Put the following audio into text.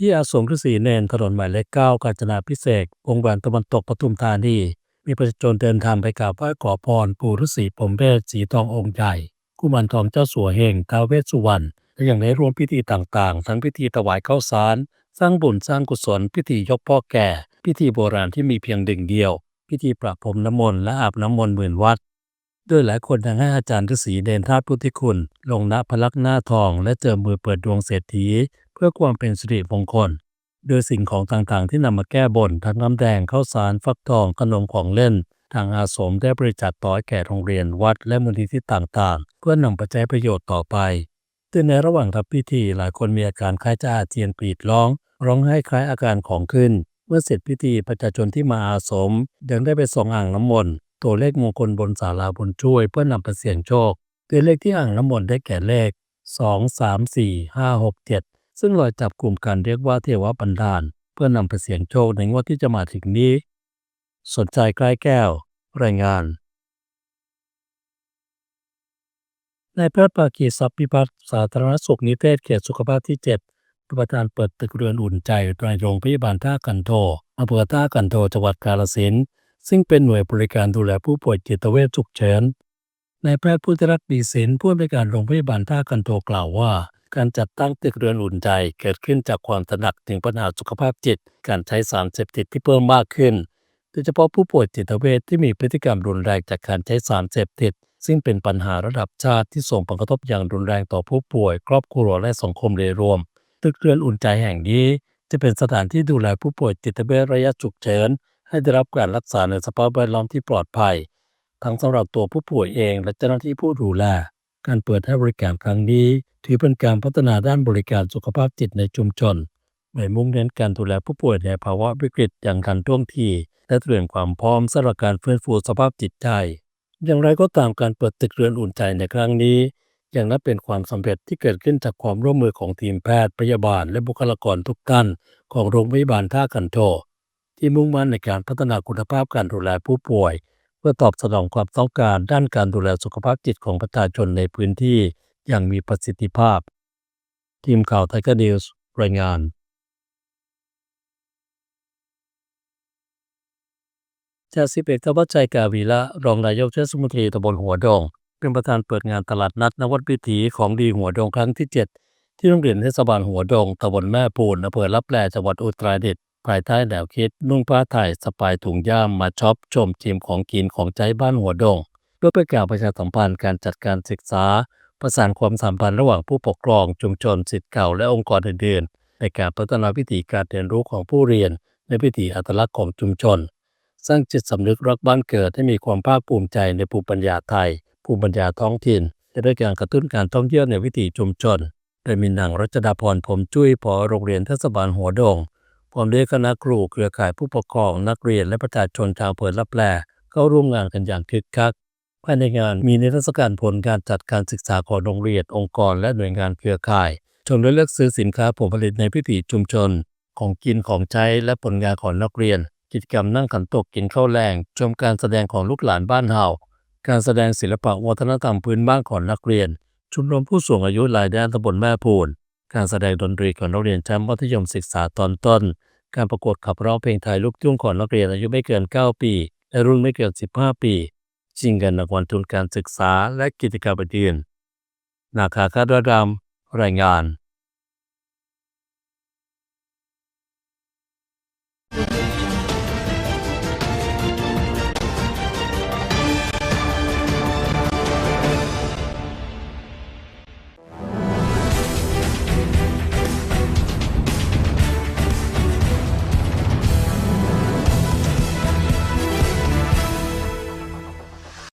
ที่อาสมฤาษีเนนถนนหมายเลขเก้ากาญจนาพิเศษวงแหวนตะวันตกปทุมธานีมีประชาชนเดินทางไปกราบไหว้ขอพรปู่ฤาษีผมเวศสีทององค์ใหญ่กุมารทองเจ้าสัวเฮงท้าวเวสสุวรรณและยังได้ร่วมพิธีต่างๆ ทั้งพิธีถวายข้าวสาร สร้างบุญสร้างกุศล พิธียกพ่อแก่ พิธีโบราณที่มีเพียงดิ่งเดียว พิธีประพรมน้ำมนต์และอาบน้ำมนต์หมื่นวัดโดยหลายคนทั้งให้อาจารย์ฤาษีเดนธาตุพุทธิคุณ ลงณพลักหน้าทอง และเจิมมือเปิดดวงเศรษฐี พื่อความเป็นสิริมงคลโดยสิ่งของต่างๆ ที่นำมาแก้บนทั้งน้ำแดงข้าวสารฟักทองขนมของเล่น ทางอาสมได้บริจาคต่อแก่โรงเรียนวัดและมูลนิธิต่างๆ เพื่อนำไปใช้ประโยชน์ต่อไปแต่ในระหว่างทำพิธีหลายคนมีอาการคล้ายจะอาเจียนกรีดร้อง ร้องไห้คล้ายอาการของขึ้น เมื่อเสร็จพิธีประชาชนที่มาอาสม ยังได้ไปส่องอ่างน้ำมนต์ตัวเลขมงคลบนศาลาบนช่วยเพื่อนำไปเสี่ยงโชคตัวเลขที่อ่างน้ำมนต์ได้แก่เลข 2 3 4 5 6 7 ซึ่งลอยจับกลุ่มกันเรียกว่าเทวบันดาล เพื่อนำไปเสี่ยงโชคในงวดที่จะมาถึงนี้ สนใจใกล้แก้ว รายงานนายแพทย์ปากีทรัพพิพัฒน์สาธารณสุขนิเทศเขตสุขภาพที่ 7 ประธานเปิดตึกเรือนอุ่นใจในโรงพยาบาลท่ากันโทอำเภอท่ากันโทจังหวัดกาฬสินธุ์ซึ่งเป็นหน่วยบริการดูแลผู้ป่วยจิตเวชฉุกเฉินนายแพทย์พุทธรัตน์ดีศิลผู้อำนวยการโรงพยาบาลท่ากันโทกล่าวว่า การจัดตั้งตึกเรือนอุ่นใจเกิดขึ้นจากความตระหนักถึงปัญหาสุขภาพจิต การใช้สารเสพติดที่เพิ่มมากขึ้น โดยเฉพาะผู้ป่วยจิตเวชที่มีพฤติกรรมรุนแรงจากการใช้สารเสพติด ซึ่งเป็นปัญหาระดับชาติที่ส่งผลกระทบอย่างรุนแรงต่อผู้ป่วย ครอบครัวและสังคมโดยรวม ตึกเรือนอุ่นใจแห่งนี้ จะเป็นสถานที่ดูแลผู้ป่วยจิตเวชระยะฉุกเฉินให้ได้รับการรักษาในสภาพแวดล้อมที่ปลอดภัย ทั้งสำหรับตัวผู้ป่วยเองและเจ้าหน้าที่ผู้ดูแล การเปิดให้บริการครั้งนี้ ถือเป็นการพัฒนาด้านบริการสุขภาพจิตในชุมชนโดยมุ่งเน้นการดูแลผู้ป่วยในภาวะวิกฤตอย่างทันท่วงทีและเตรียมความพร้อมสำหรับการฟื้นฟูสภาพจิตใจ อย่างไรก็ตามการเปิดตึกเรือนอุ่นใจในครั้งนี้ยังนับเป็นความสำเร็จที่เกิดขึ้นจากความร่วมมือของทีมแพทย์พยาบาลและบุคลากรทุกท่านของโรงพยาบาลท่ากันโทที่มุ่งมั่นในการพัฒนาคุณภาพการดูแลผู้ป่วย พื่อตอบสนองความต้องการด้านการดูแลสุขภาพจิตของประชาชนในพื้นที่อย่างมีประสิทธิภาพ ทีมข่าวไทยนิวส์รายงานจากสิบเอกธวัชชัยกาวีละรองนายกเทศมนตรีตำบลหัวดง เป็นประธานเปิดงานตลาดนัดนวัดวิถีของดีหัวดงครั้งที่ 7 ที่โรงเรียนเทศบาลหัวดงตำบลแม่ปูนอำเภอลับแลจังหวัดอุตรดิตถ์ ภายใต้แนวคิดนุ่งผ้าไทยสปายถุงย่ามมาช็อปชมชิมของกินของใจบ้านหัวดงเพื่อเป็นการประชาสัมพันธ์การจัดการศึกษา ประสานความสัมพันธ์ระหว่างผู้ปกครองชุมชนสิทธิ์เก่าและองค์กรอื่นๆในการพัฒนาวิธีการเรียนรู้ของผู้เรียน ในวิถีอัตลักษณ์ของชุมชน สร้างจิตสำนึกรักบ้านเกิดให้มีความภาคภูมิใจในภูมิปัญญาไทย ภูมิปัญญาท้องถิ่นและด้วยการกระตุ้นการท่องเที่ยวในวิถีชุมชน โดยมีนางรัชดาพรผมจุ้ยผอโรงเรียนเทศบาลหัวดง พร้อมด้วยคณะครูเครือข่ายผู้ปกครองนักเรียนและประชาชนชาวอำเภอลับแลเข้าร่วมงานกันอย่างคึกคักภายในงานมีนิทรรศการผลการจัดการศึกษาของโรงเรียนองค์กรและหน่วยงานเครือข่าย ชมและเลือกซื้อสินค้าผลผลิตในพิถีชุมชน ของกินของใช้และผลงานของนักเรียน กิจกรรมนั่งขันตกกินข้าวแรงชมการแสดงของลูกหลานบ้านเฮาการแสดงศิลปะวัฒนธรรมพื้นบ้านของนักเรียน ชุมรมผู้สูงอายุหลายแดนตำบลแม่พูน การแสดงดนตรีของนักเรียนชั้นมัธยมศึกษาตอนต้น การประกวดขับร้องเพลงไทยลูกทุ่งของนักเรียนอายุไม่เกิน 9 ปี และรุ่นไม่เกิน 15 ปีชิงเงินรางวัลทุนการศึกษาและกิจกรรมอื่นนาคาคาดรดำรายงาน